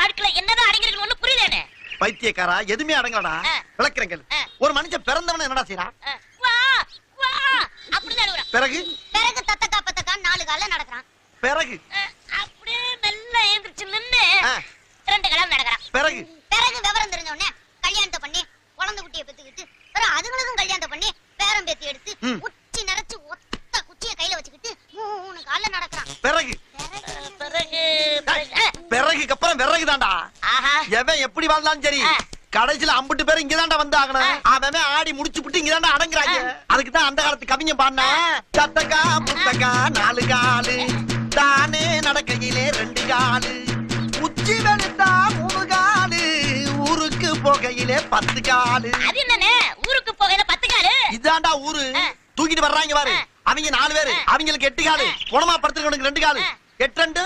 வாழ்க்கையில என்னதான் அடங்கிருக்கணும் ஒண்ணு புரியலனே பைத்தியக்காரா எதுவுமே அடங்கலடா. விளக்குறேங்க. ஒரு மனுஷன் பிறந்தவன என்னடா செய்யறான் பிறகு? பிறகு பத்தக்கா நாலு கால்ல நடக்கிறான். பிறகு? அப்படியே மெல்ல எழுந்திருச்சு நின்னு. ரெண்டு கிழமை நடக்கிறான். பிறகு? பிறகு விவரம் தெரிஞ்ச உடனே கல்யாணத்தை பண்ணி குழந்தை குட்டியை பெத்துக்கிட்டு பிறகு அதுங்களுக்கும் கல்யாணத்தை பண்ணி பேரம் பேத்தி எடுத்து. உச்சி நிறைச்சு ஒத்த குச்சியை கையில வச்சுக்கிட்டு மூணு கால்ல நடக்கிறான். பிறகு? பிறகுக்கு அப்புறம் விறகு தான்டா எவன் எப்படி வாழ்ந்தாலும் சரி. கடைசியில அம்புட்டு பேர் இங்கதான்டா வந்து ஆகணும் ஆ. அவன் ஆடி முடிச்சு புட்டு இங்கதான்டா அடங்குறாங்க. அதுக்கு தான் அந்த காலத்து கவிஞன் பாடினா சத்தக்கா புத்தக்கா நாலு காலு. தானே நடக்கையிலே ரெண்டு காலு. உச்சி வெளுத்தா மூணு காலு. ஊருக்கு போகையிலே பத்து காலு. அது ஊருக்கு போகையில பத்து காலு? இதாண்டா ஊரு. தூக்கிட்டு வர்றாங்க பாரு. அவங்க நாலு பேரு. அவங்களுக்கு எட்டு காலு. குணமா படுத்துருக்கவனுக்கு ரெண்டு காலு. எட்டு ரெண்டு?